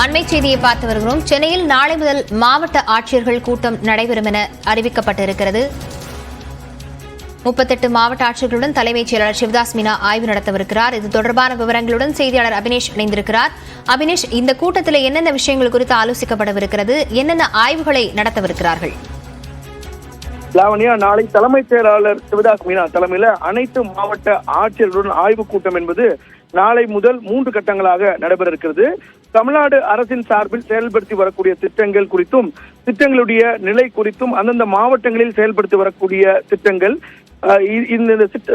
அண்மை செய்தியை பார்த்து வருகிறோம். சென்னையில் நாளை முதல் மாவட்ட ஆட்சியர்கள் கூட்டம் நடைபெறும் என அறிவிக்கப்பட்டிருக்கிறது. முப்பத்தெட்டு மாவட்ட ஆட்சியர்களுடன் தலைமைச் செயலாளர் சிவதாஸ் மீனா ஆய்வு நடத்தவிருக்கிறார். இது தொடர்பான விவரங்களுடன் செய்தியாளர் அபினேஷ் இணைந்திருக்கிறார். அபினேஷ் இந்த கூட்டத்தில் என்னென்ன விஷயங்கள் குறித்து ஆலோசிக்கப்படவிருக்கிறது? என்னென்ன ஆய்வுகளை நடத்தவிருக்கிறார்கள்? லாவணியா நாளை தலைமைச் செயலாளர் சிவதாஸ் மீனா தலைமையில அனைத்து மாவட்ட ஆட்சியர்களுடன் ஆய்வுக் கூட்டம் என்பது நாளை முதல் மூன்று கட்டங்களாக நடைபெற இருக்கிறது. தமிழ்நாடு அரசின் சார்பில் செயல்படுத்தி வரக்கூடிய திட்டங்கள் குறித்தும் திட்டங்களுடைய நிலை குறித்தும் அந்தந்த மாவட்டங்களில் செயல்படுத்தி வரக்கூடிய திட்டங்கள் இ- இந்த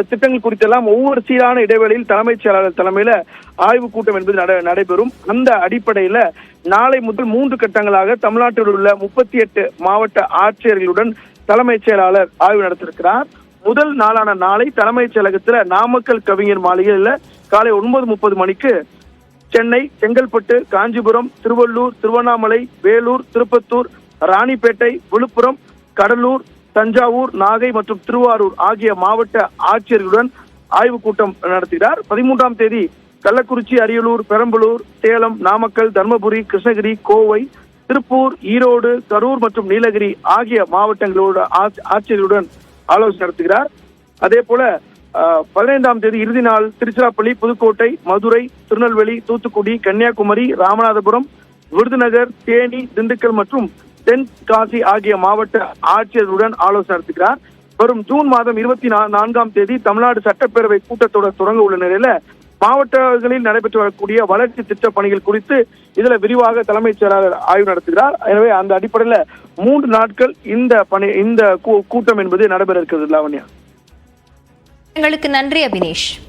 திட்டங்கள் குறித்தெல்லாம் ஒவ்வொரு சீரான இடைவெளியில் தலைமைச் செயலாளர் தலைமையில ஆய்வுக் கூட்டம் என்பது நடைபெறும். அந்த அடிப்படையில நாளை முதல் மூன்று கட்டங்களாக தமிழ்நாட்டில் உள்ள முப்பத்தி எட்டு மாவட்ட ஆட்சியர்களுடன் தலைமைச் செயலாளர் ஆய்வு நடத்திருக்கிறார் முதல் நாளான நாளை தலைமைச் செயலகத்துல நாமக்கல் கவிஞர் மாளிகையில காலை ஒன்பது முப்பது மணிக்கு சென்னை செங்கல்பட்டு காஞ்சிபுரம் திருவள்ளூர் திருவண்ணாமலை வேலூர் திருப்பத்தூர் ராணிப்பேட்டை விழுப்புரம் கடலூர் தஞ்சாவூர் நாகை மற்றும் திருவாரூர் ஆகிய மாவட்ட ஆட்சியர்களுடன் ஆய்வுக் கூட்டம் நடத்துகிறார். பதிமூன்றாம் தேதி கள்ளக்குறிச்சி அரியலூர் பெரம்பலூர் சேலம் நாமக்கல் தர்மபுரி கிருஷ்ணகிரி கோவை திருப்பூர் ஈரோடு கரூர் மற்றும் நீலகிரி ஆகிய மாவட்டங்களோட ஆட்சியர்களுடன் ஆலோசனை நடத்துகிறார். அதே போல பதினைந்தாம் தேதி இறுதி நாள் திருச்சிராப்பள்ளி புதுக்கோட்டை மதுரை திருநெல்வேலி தூத்துக்குடி கன்னியாகுமரி ராமநாதபுரம் விருதுநகர் தேனி திண்டுக்கல் மற்றும் தென்காசி ஆகிய மாவட்ட ஆட்சியர்களுடன் ஆலோசனை நடத்துகிறார். வரும் ஜூன் மாதம் இருபத்தி நான்காம் தேதி தமிழ்நாடு சட்டப்பேரவை கூட்டத்தொடர் தொடங்க உள்ள நிலையில மாவட்டங்களில் நடைபெற்று வரக்கூடிய வளர்ச்சி திட்ட பணிகள் குறித்து இதுல விரிவாக தலைமைச் செயலாளர் ஆய்வு நடத்துகிறார். எனவே அந்த அடிப்படையில மூன்று நாட்கள் இந்த பணி இந்த கூ- கூட்டம் என்பது நடைபெற இருக்கிறது லாவண்யா. எங்களுக்கு நன்றி அபினேஷ்.